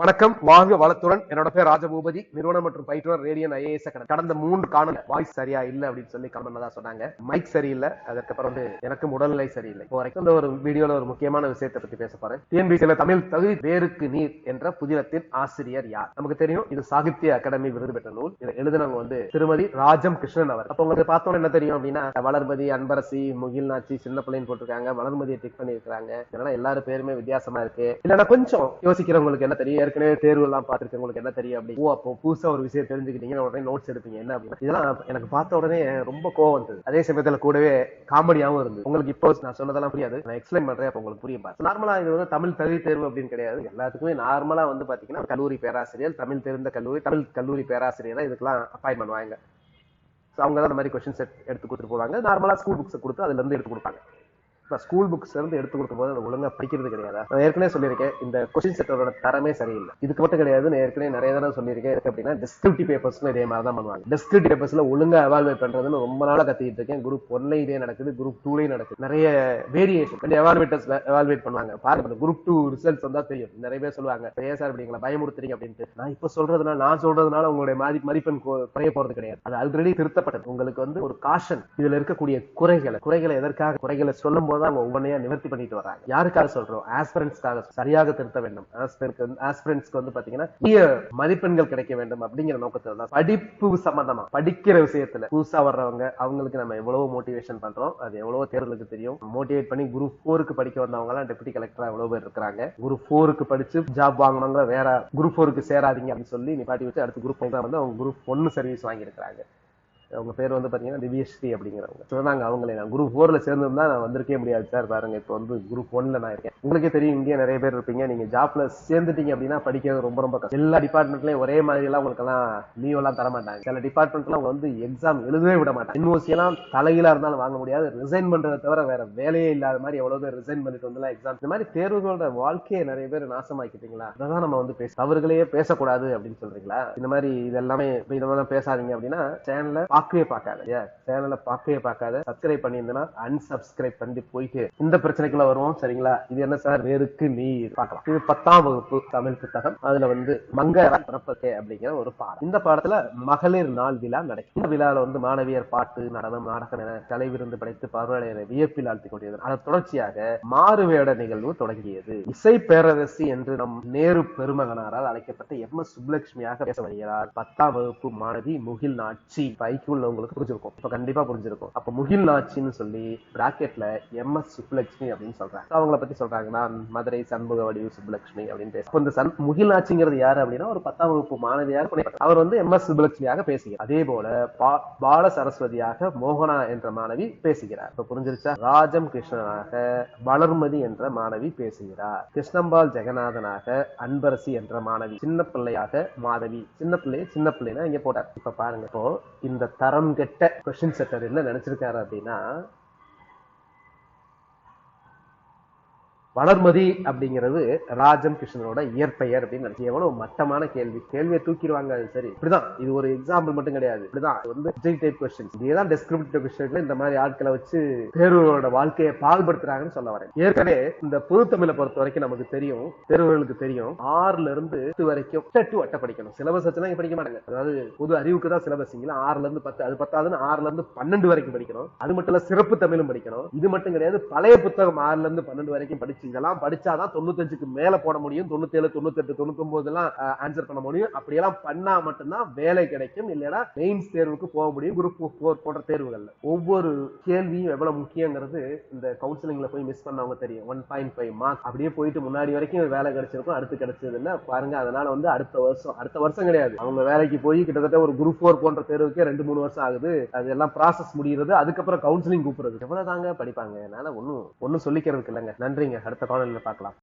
வணக்கம் வாங்க வளத்துடன். என்னோட பேர் ராஜபூபதி. நிறுவனம் மற்றும் பயிற்றுனர் ரேடியன் ஐஏஎஸ் கடந்த மூன்று காணல வாய்ஸ் சரியா இல்ல அப்படின்னு சொல்லி கமெண்ட் தான் சொன்னாங்க. மைக் சரியில்லை. அதுக்கப்புறம் வந்து எனக்கு உடல்நிலை சரியில்லை. இப்போ வரைக்கும் இந்த ஒரு வீடியோல ஒரு முக்கியமான விஷயத்தை பத்தி பேச போறேன். டிஎன்பிசியில தமிழ் தகுதி வேருக்கு நீர் என்ற புதினத்தின் ஆசிரியர் யார்? நமக்கு தெரியும் இது சாகித்ய அகாடமி விருது பெற்ற நூல். இதை எழுதினவங்க வந்து திருமதி ராஜம் கிருஷ்ணன் அவர். அப்ப உங்களுக்கு பார்த்தோம் என்ன தெரியும் அப்படின்னா வளர்மதி அன்பரசி முகில் நாச்சி சின்ன பிள்ளைன்னு போட்டிருக்காங்க. வளர்மதியை டிக் பண்ணிருக்காங்க இதனால எல்லாரும் பேருமே வித்தியாசமா இருக்கு. இல்லைன்னா கொஞ்சம் யோசிக்கிறவங்களுக்கு என்ன தெரியும்? ஏற்கனவே தேர்வு எல்லாம் பார்த்திருக்கவங்களுக்கு என்ன தெரியும் அப்படி ஓ அப்போ புதுசா ஒரு விஷயம் தெரிஞ்சுக்கிட்டீங்கன்னா உடனே நோட்ஸ் எடுப்பீங்க. என்ன அப்படின்னு. இதெல்லாம் எனக்கு பார்த்த உடனே ரொம்ப கோவம் வந்தது. அதே சமயத்துல கூடவே காமெடியாவும் இருந்தது. உங்களுக்கு இப்போ நான் சொன்னதெல்லாம் புரியாது. நான் எக்ஸ்பிளைன் பண்றேன் அப்ப உங்களுக்கு புரியும் பாரு நார்மலா இது வந்து தமிழ் தகுதி தேர்வு அப்படின்னு கிடையாது. எல்லாத்துக்குமே நார்மலா வந்து பாத்தீங்கன்னா கல்லூரி பேராசிரியர் தமிழ் தெரிந்த கல்லூரி தமிழ் கல்லூரி பேராசிரியர் இதுக்கெல்லாம் அப்பாயின்மெண்ட் வாங்க. ஸோ அவங்க தான் இந்த மாதிரி கொஸ்டின்ஸ் எடுத்து கொடுத்துட்டு போவாங்க. நார்மலா ஸ்கூல் புக்ஸ் கொடுத்து அதுல இருந்து எடுத்து கொடுப்பாங்க. நான் ஸ்கூல் புக்ஸ் இருந்து எடுத்து கொடுக்கும் போது அதை ஒழுங்கா படிக்கிறது கிடையாது. நான் ஏற்கனவே சொல்லியிருக்கேன் இந்த கொஸ்டின் செட்டரோட தரமே சரியில்லை. இதுக்கு மட்டும் கிடையாது நான் ஏற்கனவே நிறைய தடவை சொல்லியிருக்கேன். அப்படின்னா டெஸ்கிரிப்டிவ் பேப்பர்ஸ்ல இதே மாதிரி தான் பண்ணுவாங்க டெஸ்கிரிப்டிவ் பேப்பர்ஸ்ல ஒழுங்கா அவால்வேட் பண்றதுன்னு ரொம்ப நாளா கத்திட்டு இருக்கேன். குரூப் ஒன்ல இதே நடக்குது குரூப் டூலேயும் நடக்குது. நிறைய வேரியேஷன் எவால்வேட்டர்ஸ் எவால்வேட் பண்ணுவாங்க. பாருங்க குரூப் டூ ரிசல்ட்ஸ் வந்தா தெரியும். நிறைய பேர் சொல்லுவாங்க ஏன் சார் அப்படிங்களா பயமுறுத்துறீங்க அப்படின்ட்டு. நான் இப்ப சொல்றதுனால நான் சொல்றதுனால உங்களுடைய மதி மதிப்பெண் குறைய போறது கிடையாது. அது ஆல்ரெடி திருத்தப்பட்டது. உங்களுக்கு வந்து ஒரு காஷன் இதுல இருக்கக்கூடிய குறைகளை குறைகளை எதற்காக குறைகளை சொல்லும் போது அவங்க ஒவ்வொன்றையா நிவர்த்தி பண்ணிட்டு வராங்க. யாருக்காக சொல்றோம்? ஆஸ்பிரன்ஸ்க்காக சரியாக திருத்த வேண்டும். ஆஸ்பிரன்ஸ்க்கு வந்து பாத்தீங்கன்னா மதிப்பெண்கள் கிடைக்க வேண்டும் அப்படிங்கிற நோக்கத்துல தான். படிப்பு சம்பந்தமா படிக்கிற விஷயத்துல. புதுசா வர்றவங்க அவங்களுக்கு நம்ம எவ்வளவு மோட்டிவேஷன் பண்றோம். அது எவ்வளவு தேர்தலுக்கு தெரியும். மோட்டிவேட் பண்ணி குரூப் போருக்கு படிக்க வந்தவங்க எல்லாம் டெபுட்டி கலெக்டரா எவ்வளவு பேர் இருக்கிறாங்க. குரூப் போருக்கு படிச்சு ஜாப் வாங்கினவங்க வேற குரூப் போருக்கு சேராதீங்க அப்படின்னு சொல்லி நிப்பாட்டி வச்சு அடுத்து குரூப் தான் வந்து அவங்க குரூப் ஒன்னு சர்வீஸ் வாங்கியிருக்காங்க அவங்க பேர் வந்து பார்த்தீங்கன்னா திவ்யஸ்ரீ அப்படிங்கிறவங்க. சொன்னாங்க அவங்களே நான் குரூப் ஃபோர்ல சேர்ந்துருந்தா நான் வந்திருக்கே முடியாது சார். பாருங்க இப்போ வந்து குரூப் ஒன்ல நான் இருக்கேன். உங்களுக்கே தெரியும் இங்கே நிறைய பேர் இருப்பீங்க. நீங்க ஜாப்ல சேர்ந்துட்டீங்க அப்படின்னா படிக்கிறது ரொம்ப ரொம்ப கஷ்டம். எல்லா டிபார்ட்மெண்ட்லயும் ஒரே மாதிரி எல்லாம் உங்களுக்கு எல்லாம் லீவ் எல்லாம் தர மாட்டாங்க. சில டிபார்ட்மெண்ட்ல அவங்க வந்து எக்ஸாம் எழுதவே விட மாட்டாங்க. யூனிவர்சிட்டி எல்லாம் தலையிலா இருந்தாலும் வாங்க முடியாது. ரிசைன் பண்றதை தவிர வேற வேலையே இல்லாத மாதிரி எவ்வளவு பேர் ரிசைன் பண்ணிட்டு வந்து எக்ஸாம் இந்த மாதிரி தேர்வுகளோட வாழ்க்கையை நிறைய பேர் நாசமாக்கிட்டீங்களா? அதான் நம்ம வந்து பேச அவர்களையே பேசக்கூடாது அப்படின்னு சொல்றீங்களா? இந்த மாதிரி இதெல்லாமே எல்லாமே இதெல்லாம் பேசாதீங்க அப்படின்னா சேனலை பார்க்கவே பார்க்காத. சேனலை பார்க்கவே பார்க்காத. சப்ஸ்கிரைப் பண்ணியிருந்தனா அன்சப்ஸ்கிரைப் பண்ணி போயிட்டு இந்த பிரச்சனைக்குள்ள வருவோம் சரிங்களா? இது என்ன சார்? வேருக்கு நீ பார்க்கலாம். இது பத்தாம் வகுப்பு தமிழ் புத்தகம். அதுல வந்து மங்கர பிறப்பத்தே அப்படிங்கிற ஒரு பாடம் இந்த பாடத்துல மகளிர் நாள் விழா நடக்கும். இந்த விழால வந்து மாணவியர் பாட்டு நடனம் நாடகம் என கலை விருந்து படைத்து பார்வையாளரை வியப்பில் ஆழ்த்தி கொண்டியது அதன் தொடர்ச்சியாக மாறுவேட நிகழ்வு தொடங்கியது. இசை பேரரசி என்று நம் நேரு பெருமகனாரால் அழைக்கப்பட்ட எம் எஸ் சுப்லட்சுமியாக பேச வருகிறார் பத்தாம் வகுப்பு மாணவி முகில் நாட்சி பைக்கு உள்ளவங்களுக்கு புரிஞ்சிருக்கும். இப்ப கண்டிப்பா புரிஞ்சிருக்கும். அப்ப முகில் நாச்சின்னு சொல்லி பிராக்கெட்ல எம் எஸ் சுப்புலட்சுமி அப்படின்னு சொல்றாங்க. அவங்கள பத்தி சொல்றாங்கன்னா நான் மதுரை சண்முகவடி சுப்புலட்சுமி அப்படின்னு பேச இந்த சன் முகில் நாச்சிங்கிறது யாரு அப்படின்னா ஒரு பத்தாம் வகுப்பு மாணவியாக அவர் வந்து எம் எஸ் சுப்புலட்சுமியாக பேசுகிறார். அதே போல பால சரஸ்வதியாக மோகனா என்ற மாணவி பேசுகிறார். இப்ப புரிஞ்சிருச்சா? ராஜம் கிருஷ்ணனாக வளர்மதி என்ற மாணவி பேசுகிறார். கிருஷ்ணம்பால் ஜெகநாதனாக அன்பரசி என்ற மாணவி சின்ன பிள்ளையாக மாதவி. சின்ன பிள்ளை சின்ன பிள்ளைனா இங்க போட்டார். இப்ப பாருங்க இப்போ இந்த தரம் கெட்ட கொஸ்டின் செட்டர் என்ன நினைச்சிருக்காரு அப்படின்னா வளர்மதி அப்படிங்கிறது ராஜம் கிருஷ்ணனோட இயற்பெயர் அப்படின்னு நினைச்சு எவ்வளவு மட்டமான கேள்வி. கேள்வியை தூக்கிடுவாங்க அது சரி. இப்படிதான். இது ஒரு எக்ஸாம்பிள் மட்டும் கிடையாது. இப்படிதான். இது வந்து டைப் கொஸ்டின் இதேதான் டெஸ்கிரிப்டிவ் கொஸ்டின்ல இந்த மாதிரி ஆட்களை வச்சு தேர்வுகளோட வாழ்க்கையை பால்படுத்துறாங்கன்னு சொல்ல வரேன். ஏற்கனவே இந்த பொது தமிழை பொறுத்த வரைக்கும் நமக்கு தெரியும். தேர்வுகளுக்கு தெரியும். ஆறுல இருந்து எட்டு வரைக்கும் டூ அட்டை படிக்கணும். சிலபஸ் வச்சுலாம் படிக்க மாட்டாங்க. அதாவது பொது அறிவுக்கு தான் சிலபஸ் ஆறுல இருந்து பத்து அது பத்தாதுன்னு ஆறுல இருந்து பன்னெண்டு வரைக்கும் படிக்கணும். அது மட்டும் இல்ல சிறப்பு தமிழும் படிக்கணும். இது மட்டும் கிடையாது பழைய புத்தகம் ஆறுல இருந்து பன்னெண்டு வரைக்கும் படிச்சு இதெல்லாம் படிச்சாதான் தொண்ணூத்தஞ்சுக்கு மேல போட முடியும். தொண்ணூத்தி ஏழு தொண்ணூத்தி எட்டு தொண்ணூத்தி எல்லாம் ஆன்சர் பண்ண முடியும். அப்படியெல்லாம் பண்ணா மட்டும்தான் வேலை கிடைக்கும். இல்லைன்னா மெயின்ஸ் தேர்வுக்கு போக முடியும். குரூப் போர் போன்ற தேர்வுகள்ல. ஒவ்வொரு கேள்வியும் எவ்வளவு முக்கியங்கிறது இந்த கவுன்சிலிங்ல போய் மிஸ் பண்ணவங்க தெரியும். ஒன் பாயிண்ட் ஃபைவ் மார்க் அப்படியே போயிட்டு முன்னாடி வரைக்கும் வேலை கிடைச்சிருக்கும். அடுத்து கிடைச்சது பாருங்க அதனால வந்து அடுத்த வருஷம் அடுத்த வருஷம் கிடையாது. அவங்க வேலைக்கு போய் கிட்டத்தட்ட ஒரு குரூப் ஃபோர் போன்ற தேர்வுக்கே ரெண்டு மூணு வருஷம் ஆகுது. அதெல்லாம் ப்ராசஸ் முடிகிறது. அதுக்கப்புறம் கவுன்சிலிங் கூப்பிடுறது. எவ்வளவு தாங்க படிப்பாங்க? அதனால ஒன்னும் ஒன்னும் சொல்லிக்கிறதுக்கு இல்லைங்க. நன்றிங்க. அடுத்த காணொலியில பார்க்கலாம்.